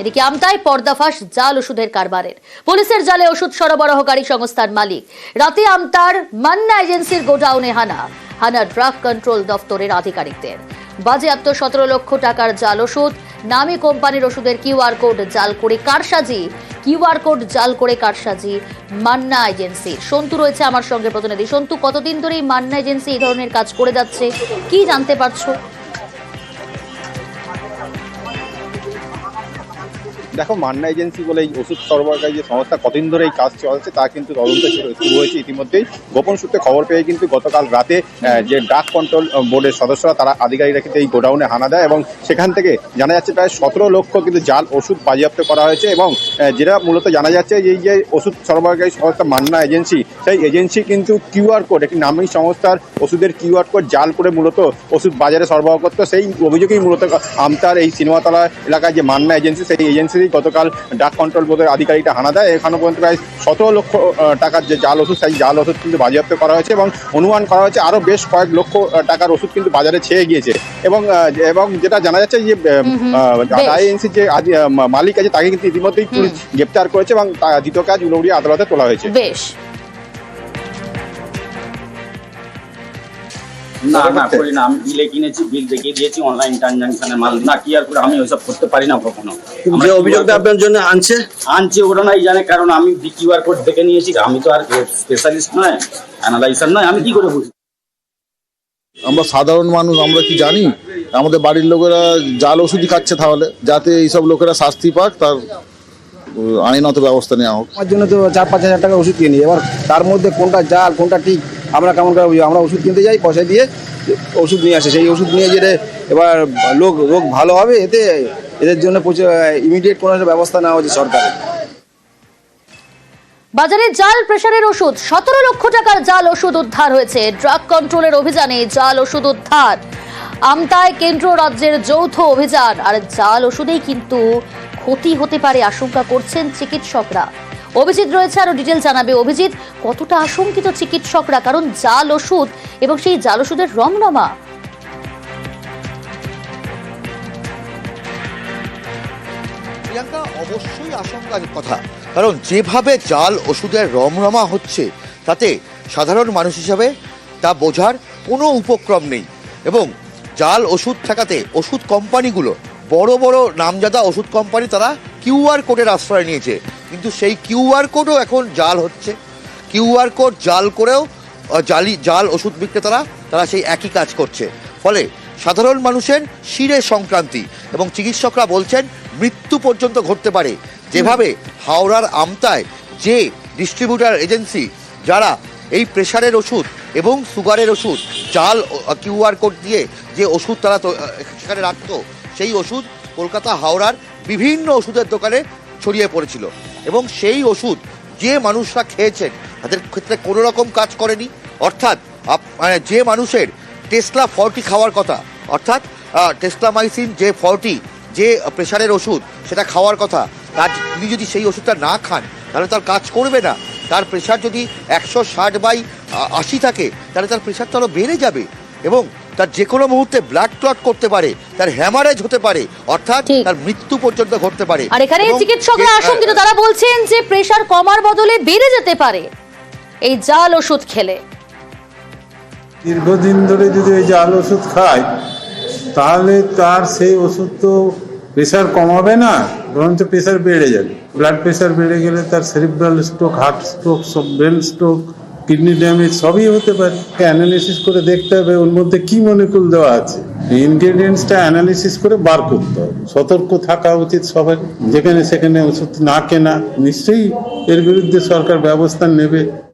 এদিকে আমতায় পর্দাফাশ জাল ওষুধের কারবারের। পুলিশের জালে ওষুধ সরবরাহকারী সংস্থার মালিক। রাতে আমতার মান্না এজেন্সির গোডাউনে হানা। হানা ড্রাগ কন্ট্রোল দফতরের আধিকারিকদের। বাজেয়াপ্ত সতেরো লক্ষ টাকার জাল ওষুধ, নামী কোম্পানির ওষুধের কিউআর কোড জাল করে কারসাজি কিউআর কোড জাল করে কারসাজি মান্না এজেন্সি সন্তু রয়েছে আমার সঙ্গে প্রতিনিধি। সন্তু, কতদিন ধরে এই মান্না এজেন্সি এই ধরনের কাজ করে যাচ্ছে? কি জানতে পারছ? দেখো, মান্না এজেন্সি বলে এই ওষুধ সরবরাহকারী যে সংস্থা কতদিন ধরে এই কাজ চলছে তা কিন্তু তদন্ত শুরু হয়েছে ইতিমধ্যেই। গোপন সূত্রে খবর পেয়ে কিন্তু গতকাল রাতে যে ডাক কন্ট্রোল বোর্ডের সদস্যরা, তারা আধিকারিকরা কিন্তু এই গোডাউনে হানা দেয় এবং সেখান থেকে জানা যাচ্ছে প্রায় সতেরো লক্ষ কিন্তু জাল, ওষুধ বাজেয়াপ্ত করা হয়েছে এবং যেটা মূলত জানা যাচ্ছে যে এই যে ওষুধ সরবরাহকারী সংস্থা মান্না এজেন্সি, সেই এজেন্সি কিন্তু কিউআর কোড, একটি নামী সংস্থার ওষুধের কিউআর কোড জাল করে মূলত ওষুধ বাজারে সরবরাহ করতো। সেই অভিযোগেই মূলত আমতার এই সিনেমাতলা এলাকায় যে মান্না এজেন্সি, সেই এজেন্সিরই গতকাল ডাক কন্ট্রোল বোর্ডের আধিকারিকটা হানা দেয়। এখানে পর্যন্ত প্রায় শত লক্ষ টাকার যে জাল ওষুধ সেই জাল ওষুধ কিন্তু বাজেয়াপ্ত করা হয়েছে এবং অনুমান করা হয়েছে আরও বেশ কয়েক লক্ষ টাকার ওষুধ কিন্তু বাজারে ছেয়ে গিয়েছে। এবং এবং যেটা জানা যাচ্ছে যে আইএনসি। যে মালিক আছে তাকে কিন্তু ইতিমধ্যেই পুলিশ গ্রেপ্তার করেছে এবং তা- দ্বিতীয় কাজ উলৌড়িয়া আদালতে তোলা হয়েছে। বেশ। না না করি না। আমি বিলে কিনেছি বিল দেখিয়ে দিয়েছি অনলাইন ট্রানজাকশনের মাল। না কি আর করে আমি ওইসব করতে পারি না কখনো। আমরা যে অভিযোগটা আপনার জন্য আনছে? আনছি ওরা নাই জানে কারণ আমি কিউআর কোড দেখে নিয়েছি। আমি তো আর স্পেশালিস্ট নয় অ্যানালাইজার নয় আমি কি করে বুঝি আমরা সাধারণ মানুষ আমরা কি জানি? আমাদের বাড়ির লোকেরা জাল ওষুধই খাচ্ছে তাহলে যাতে এইসব লোকেরা শাস্তি পাক তার আইনত ব্যবস্থা নেওয়া হোক। আমার জন্য তো চার পাঁচ হাজার টাকা ওষুধ কিনি এবার তার মধ্যে কোনটা জাল কোনটা ঠিক? আমরা কেমন করে আমরা ওষুধ কিনতে যাই, পয়সা দিয়ে ওষুধ নিয়ে আসে। সেই ওষুধ নিয়ে যেতে এবার লোক রোগ ভালো হবে, এতে এদের জন্য প্রচুর ইমিডিয়েট কোনো একটা ব্যবস্থা নেওয়া হচ্ছে সরকারের। বাজারে জাল প্রেশারের ওষুধ, সতেরো লক্ষ টাকার জাল ওষুধ উদ্ধার হয়েছে। ড্রাগ কন্ট্রোলের অভিযানে জাল ওষুধ উদ্ধার। আমতায় কেন্দ্র রাজ্যের যৌথ অভিযান। আর জাল ওষুধেই কিন্তু ক্ষতি হতে পারে, আশঙ্কা করছেন চিকিৎসকরা। অভিজিৎ রয়েছে, আরও ডিটেল জানাবে অভিজিৎ। কতটা আশঙ্কিত চিকিৎসকরা, কারণ জাল ওষুধ এবং সেই জাল ওষুধের রংনামা প্রিয়াঙ্কা, অবশ্যই আশঙ্কার কথা। কারণ যেভাবে জাল ওষুধের রমরমা হচ্ছে, তাতে সাধারণ মানুষ হিসাবে তা বোঝার কোনো উপক্রম নেই। এবং জাল ওষুধ ঠেকাতে ওষুধ কোম্পানিগুলো, বড় বড় নামজাদা ওষুধ কোম্পানি তারা কিউআর কোডের আশ্রয় নিয়েছে। কিন্তু সেই কিউআর কোডও এখন জাল হচ্ছে। কিউআর কোড জাল করেও জালি, জাল ওষুধ বিক্রেতারা, তারা সেই একই কাজ করছে। ফলে সাধারণ মানুষের শিরে সংক্রান্তি এবং চিকিৎসকরা বলছেন, মৃত্যু পর্যন্ত ঘটতে পারে। যেভাবে হাওড়ার আমতায় যে ডিস্ট্রিবিউটার এজেন্সি যারা এই প্রেশারের ওষুধ এবং সুগারের ওষুধ, জাল কিউআর কোড দিয়ে যে ওষুধ তারা সেখানে রাখতো, সেই ওষুধ কলকাতা হাওড়ার বিভিন্ন ওষুধের দোকানে ছড়িয়ে পড়েছিল। এবং সেই ওষুধ যে মানুষরা খেয়েছেন, তাদের ক্ষেত্রে কোনো রকম কাজ করেনি। অর্থাৎ মানে যে মানুষের টেসলা ফর্টি খাওয়ার কথা, অর্থাৎ টেসলামাইসিন যে ফর্টি যে প্রেশারের ওষুধ সেটা খাওয়ার কথা, তার তিনি যদি সেই ওষুধটা না খান, তাহলে তার কাজ করবে না। তার প্রেশার যদি একশো ষাট বাই আশি থাকে, তাহলে তার প্রেশার তো আরও বেড়ে যাবে। এবং তার যে কোনো মুহূর্তে ব্লাড ক্লট করতে পারে তার হ্যামারেজ হতে পারে অর্থাৎ তার মৃত্যু পর্যন্ত ঘটতে পারে। আর এখানে চিকিৎসকরা আশঙ্কিত তারা বলছেন যে প্রেসার কমার বদলে বেড়ে যেতে পারে। এই জাল ওষুধ খেলে। দীর্ঘদিন ধরে যদি ওই জাল ওষুধ খায় তাহলে তার সেই ওষুধ তো প্রেশার কমাবে না বরঞ্চ প্রেশার বেড়ে যাবে। ব্লাড প্রেশার বেড়ে গেলে তার সেরিব্রাল স্ট্রোক হার্ট স্ট্রোক সব ব্রেন স্ট্রোক কিডনি ড্যামেজ সবই হতে পারে। অ্যানালিসিস করে দেখতে হবে, ওর মধ্যে কি মলিকুল দেওয়া আছে। ইনগ্রেডিয়েন্টসটা অ্যানালিসিস করে বার করতে হবে। সতর্ক থাকা উচিত সবার যেখানে সেখানে ওষুধ না কেনা। নিশ্চয়ই এর বিরুদ্ধে সরকার ব্যবস্থা নেবে।